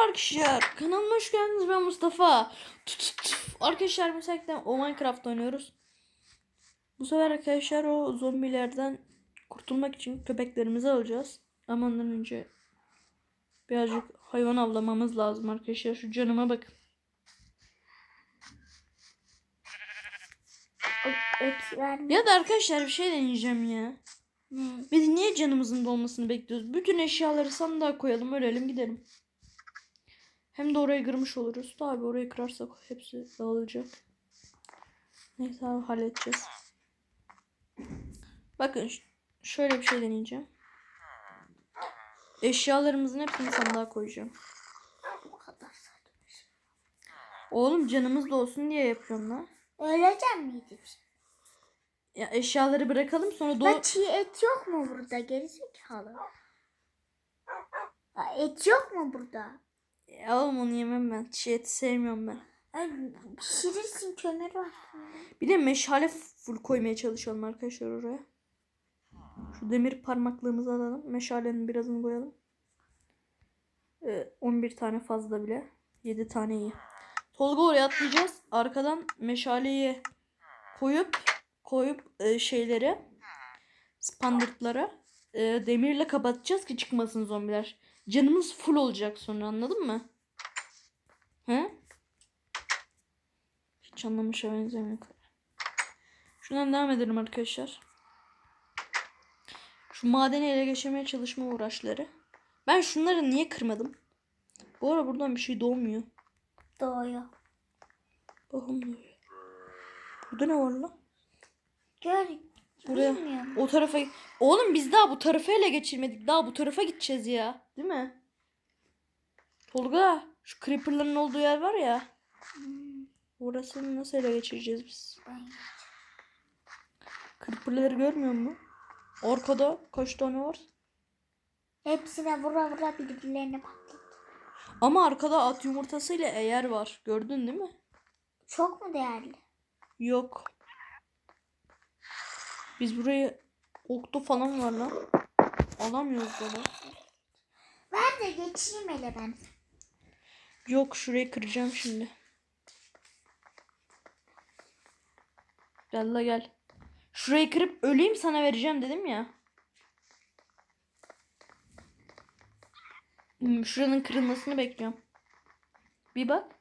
Arkadaşlar kanalıma hoş geldiniz ben Mustafa. Arkadaşlar mesela o Minecraft oynuyoruz. Bu sefer arkadaşlar o zombilerden kurtulmak için köpeklerimizi alacağız. Ama ondan önce birazcık hayvan avlamamız lazım arkadaşlar. Şu canıma verme. Ya da arkadaşlar bir şey deneyeceğim ya. Biz niye canımızın dolmasını bekliyoruz? Bütün eşyaları sandığa koyalım ölelim gidelim. Hem de orayı kırmış oluruz. Tabi orayı kırarsak hepsi dağılacak. Neyse abi halledeceğiz. Bakın şöyle bir şey deneyeceğim. Eşyalarımızın hepsini sandığa koyacağım. Oğlum canımız da olsun diye yapıyorum lan. Öleceğim miydi? Ya eşyaları bırakalım sonra Da doğu... çiğ et yok mu burada gerizekalı? Ya et yok mu burada? Ya oğlum onu yemem ben. Çiğ eti sevmiyorum ben. Ay, pişirirsin kömür var. Bir de meşale full koymaya çalışalım arkadaşlar oraya. Şu demir parmaklığımızı alalım. Meşalenin birazını koyalım. Ee, 11 tane fazla bile. 7 tane iyi. Tolga oraya atlayacağız. Arkadan meşaleyi koyup koyup e, şeyleri spandırtlara e, demirle kapatacağız ki çıkmasın zombiler. Canımız full olacak sonra anladın mı? He? Hiç anlamışa benzemiyor. Şundan devam edelim arkadaşlar. Şu madeni ele geçirmeye çalışma uğraşları. Ben şunları niye kırmadım? Bu ara buradan bir şey doğmuyor. Doğuyor. Bakın doğuyor. Burada ne var lan? Gör. Buraya. Bilmiyorum. O tarafa... Oğlum biz daha bu tarafa ele geçirmedik. Daha bu tarafa gideceğiz ya. Değil mi? Tolga. Şu creeperların olduğu yer var ya. Hmm, Orasını nasıl ele geçireceğiz biz? Creeper'ları görmüyor musun? Arkada kaç tane var? Hepsine vura vura birbirlerine patlat. Ama arkada at yumurtasıyla eğer var. Gördün değil mi? Çok mu değerli? Yok. Biz burayı oktu falan var lan. Alamıyoruz baba. Ver de geçeyim hele ben. Yok şurayı kıracağım şimdi. Gel la gel. Şurayı kırıp öleyim sana vereceğim dedim ya. Hmm, şuranın kırılmasını bekliyorum. Bir bak.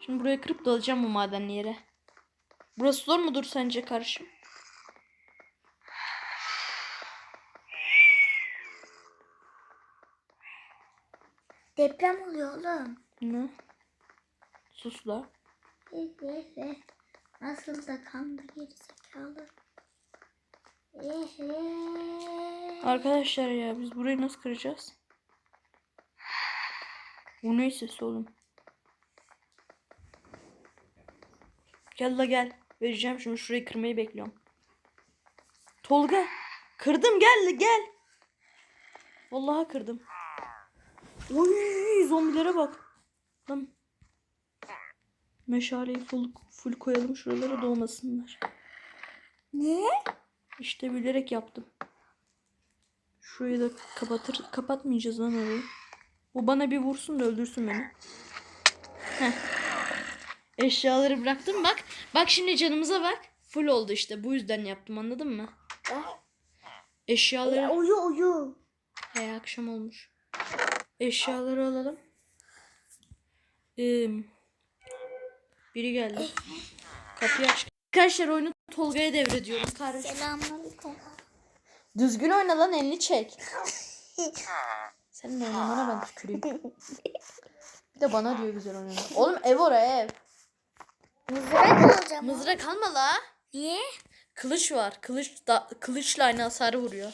Şimdi buraya kırıp dalacağım bu madenli yere. Burası zor mudur sence kardeşim? Deprem oluyor oğlum. Ne? Sus la. Ehe. Nasıl da kandı gerizekalı. Ehe. Arkadaşlar ya biz burayı nasıl kıracağız? Bu ne sesi oğlum? Gel la gel. Vereceğim şimdi şurayı kırmayı bekliyorum. Tolga. Kırdım gel gel. Vallahi kırdım. Oy zombilere bak. Tamam. Meşaleyi full, full koyalım şuralara doğmasınlar. Ne? İşte bilerek yaptım. Şurayı da kapatır kapatmayacağız lan orayı. Bu bana bir vursun da öldürsün beni. Heh. Eşyaları bıraktım bak. Bak şimdi canımıza bak. Full oldu işte. Bu yüzden yaptım anladın mı? Eşyaları... uyu uyu. He akşam olmuş. Eşyaları alalım. Ee, biri geldi. Kapıyı aç. Arkadaşlar oyunu Tolga'ya devrediyorum. Kardeşim. Selamünaleyküm. Düzgün oyna lan elini çek. Senin oynamana ben tüküreyim. Bir de bana diyor güzel oynama. Oğlum ev oraya ev. Mızrak alacağım. Mızrak alma la. Niye? Kılıç var. Kılıç da, kılıçla aynı hasarı vuruyor.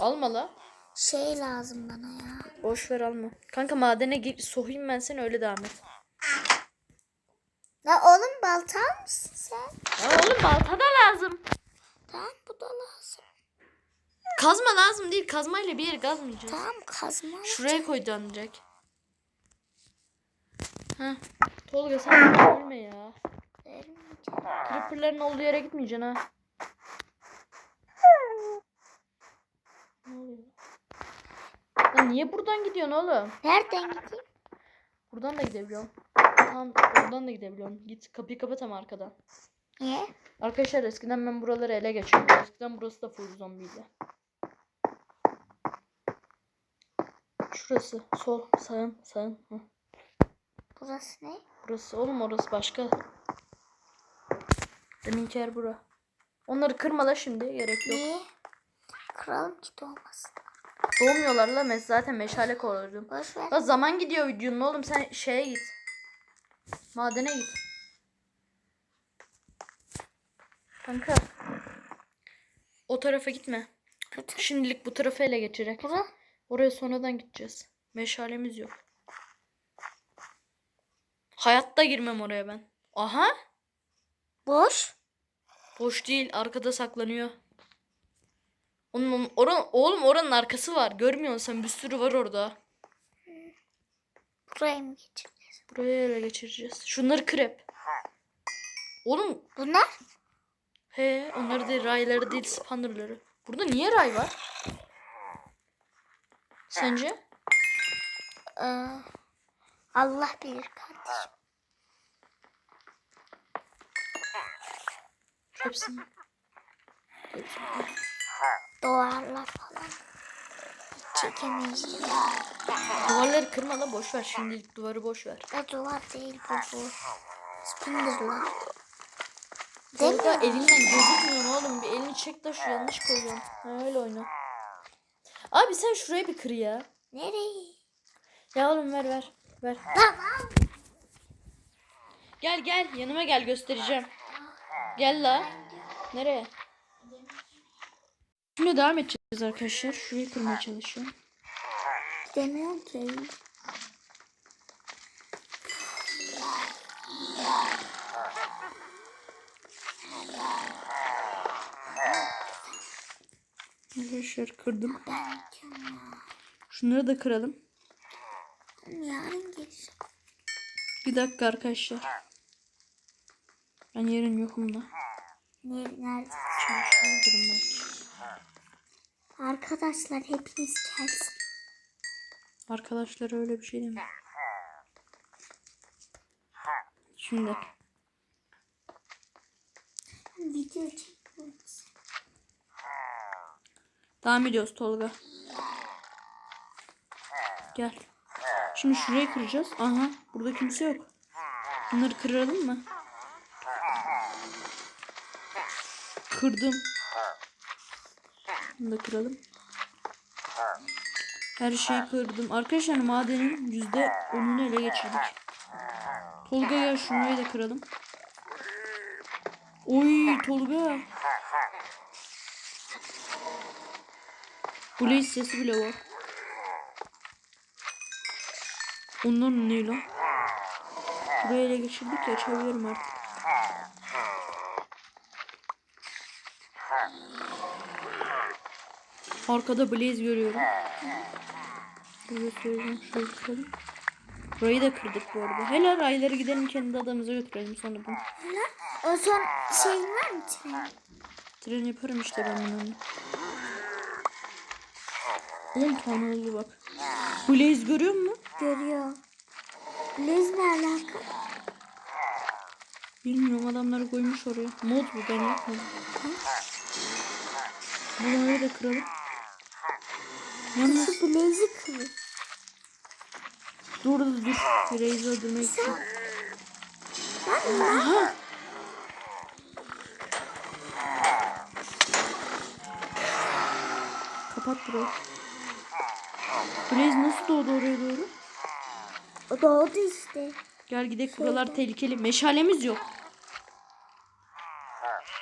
Alma la. Şey lazım bana ya. Boş ver alma. Kanka madene gir, sohayım ben seni öyle devam et. La oğlum balta mısın sen? Ya oğlum balta da lazım. Tamam bu da lazım. Kazma lazım değil. Kazmayla bir yere kazmayacağız. Tamam kazma. Şuraya koy dönecek. Heh. Tolga sen ölme ya. Vermeyeceğim. Creeper'ların olduğu yere gitmeyeceksin ha. Ne oluyor? Lan niye buradan gidiyorsun oğlum? Nereden gideyim? Buradan da gidebiliyorum. Tamam oradan da gidebiliyorum. Git kapıyı kapat ama arkadan. Niye? Arkadaşlar eskiden ben buraları ele geçirdim. Eskiden burası da full zombiydi. Şurası. Sol. Sağın. Sağın. Hı. Burası ne? Burası. Oğlum orası başka. Deminki yer bura. Onları kırma da şimdi. Gerek yok. Niye? Kıralım ki doğmasın. Doğmuyorlar la. mes- Zaten meşale ver. La zaman gidiyor videonun oğlum. Sen şeye git. Madene git. Kanka. O tarafa gitme. Şimdilik bu tarafı ele geçirek. Bura. Oraya sonradan gideceğiz. Meşalemiz yok. Hayatta girmem oraya ben. Aha. Boş. Boş değil. Arkada saklanıyor. Onun, onun- oran, oğlum oranın arkası var. Görmüyor musun sen? Bir sürü var orada. Buraya mı geçeceğiz? Buraya ele geçireceğiz. Şunları krep. Oğlum Bunlar? he onları değil rayları değil spannerları. Burada niye ray var? Sence? Ee, Allah bilir kardeşim. Hepsini. Doğarlar falan. Hiç çekemeyiz. Duvarları kırma lan boş ver. Şimdilik duvarı boş ver. Ya duvar değil bu bu. Spinner'lar. Değil Orada elinden gözükmüyor oğlum. Bir elini çek de şu yanlış koyuyorsun. Ha, öyle oyna. Abi sen şuraya bir kır ya. Nereye? Ya oğlum ver ver. Ver. Tamam. Gel gel yanıma gel göstereceğim. Gel la. Nereye? Şimdi devam edeceğiz arkadaşlar. Şurayı kırmaya çalışıyorum. Demiyorum ki. Arkadaşlar kırdım. Şunları da kıralım. geleceğim. Bir dakika arkadaşlar. Ben yarın yokum da. Ne, nerede? Giderim belki. Arkadaşlar hepiniz gelsin. Arkadaşlar öyle bir şey değil mi? Şimdi. Video çekiyoruz. Devam ediyoruz Tolga. Gel. Şimdi şurayı kıracağız. Aha burada kimse yok. Bunları kıralım mı? Kırdım. Bunu da kıralım. Her şeyi kırdım. Arkadaşlar madenin yüzde onunu ele geçirdik. Tolga gel şurayı da kıralım. Oy Tolga. Blaze sesi bile var. Ondan ne lan? Buraya ele geçirdik ya açabilirim artık. Arkada Blaze görüyorum. Şöyle. Burayı da kırdık bu arada. Helal rayları gidelim kendi adamımıza götürelim sonra bunu. O son şeyin var mı tren? Tren yaparım işte ben bunu. 10 tane oldu bak. Blaze görüyor musun? Görüyor. Liz ne alaka? Bilmiyorum adamları koymuş oraya. Mod bu ben yapmadım. Burayı da kıralım. Nasıl Blaze'i kırıyor? dur dur dur. Blaze'i öldürmek için. Aha. Kapat burayı. Blaze nasıl doğdu oraya doğru? O doğdu işte. Gel gidelim buralar tehlikeli. Meşalemiz yok.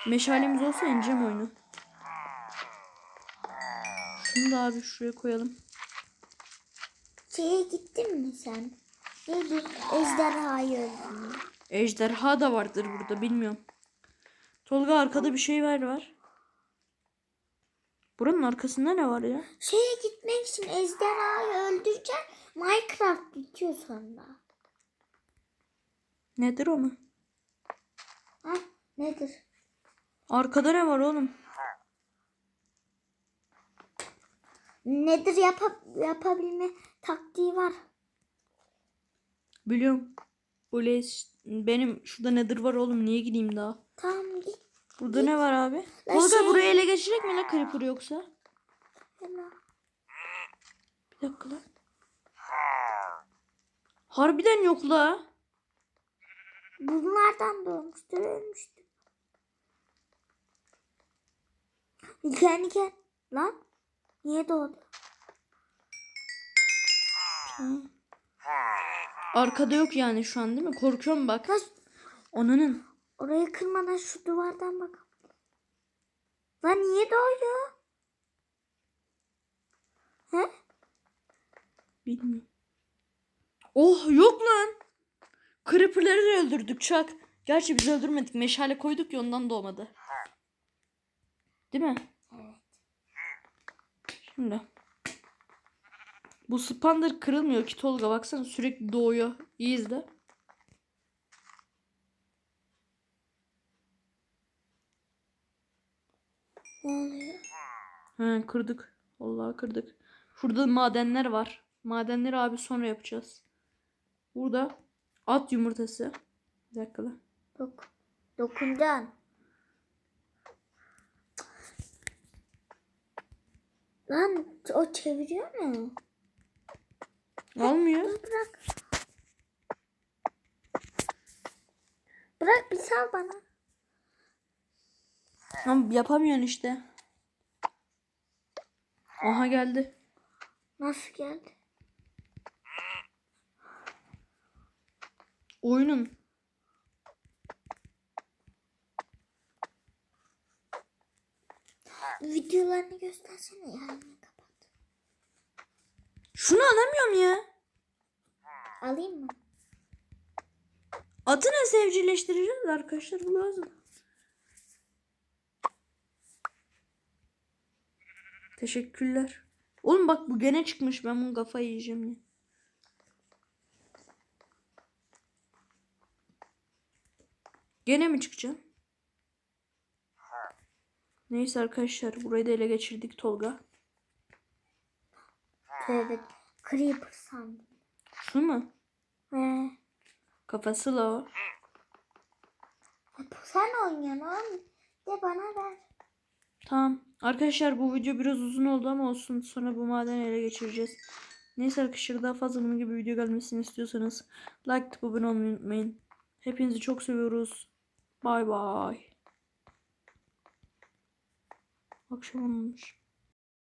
Meşalemiz olsa ineceğim oyunu. Şunu da abi şuraya koyalım. Şeye gittin mi sen? Neydi? Ejderhayı öldürdün. Ejderha da vardır burada bilmiyorum. Tolga arkada bir şey var var. Buranın arkasında ne var ya? Şeye gitmek için ejderhayı öldüreceksin. Minecraft bitiyor sonra. Nedir o mu? Ha? Nedir? Arkada ne var oğlum? Nedir yapa, yapabilme taktiği var. Biliyorum. Blaze benim şurada nedir var oğlum niye gideyim daha? Tamam git. Burada ne var abi? La Tolga şey- burayı ele geçirecek mi la Creeper yoksa? Helal. Bir dakika lan. Harbiden yok la. Bunlardan doğmuştur ölmüştür. Niken niken. Lan. Niye doğdu? Tamam. Arkada yok yani şu an değil mi? Korkuyorum bak. Lan orayı kırmadan şu duvardan bak. Lan niye doğuyor? He? Bilmiyorum. Oh yok lan. Creeper'ları da öldürdük Çak. Gerçi biz öldürmedik. Meşale koyduk ya ondan doğmadı. Değil mi? Şimdi. Bu spandır kırılmıyor ki Tolga. Baksana sürekli doğuyor. İyi izle. Ne oluyor? He kırdık. Vallahi kırdık. Şurada madenler var. Madenleri abi sonra yapacağız. Burada at yumurtası. Bir dakika lan. Dok dokuncan. Lan o çeviriyor mu? Almıyor. Dur bırak. Bırak bir sal bana. Ama yapamıyorsun işte. Aha geldi. Nasıl geldi? Oyunun. Videolarını göstersene yani kapat. Şunu alamıyorum ya. Alayım mı? Atı nasıl evcilleştireceğiz arkadaşlar bu lazım. Teşekkürler. Oğlum bak bu gene çıkmış. Ben bunu kafayı yiyeceğim ya. Gene mi çıkacağım? Neyse arkadaşlar burayı da ele geçirdik Tolga. Tövbe. Creeper sandım. Şu mu? He. Kafası la o. Sen oynuyorsun oğlum. De bana ver. Tamam. Arkadaşlar bu video biraz uzun oldu ama olsun. Sonra bu madeni ele geçireceğiz. Neyse arkadaşlar daha fazla bunun gibi video gelmesini istiyorsanız like abone olmayı unutmayın. Hepinizi çok seviyoruz. Bay bay. Akşam olmuş.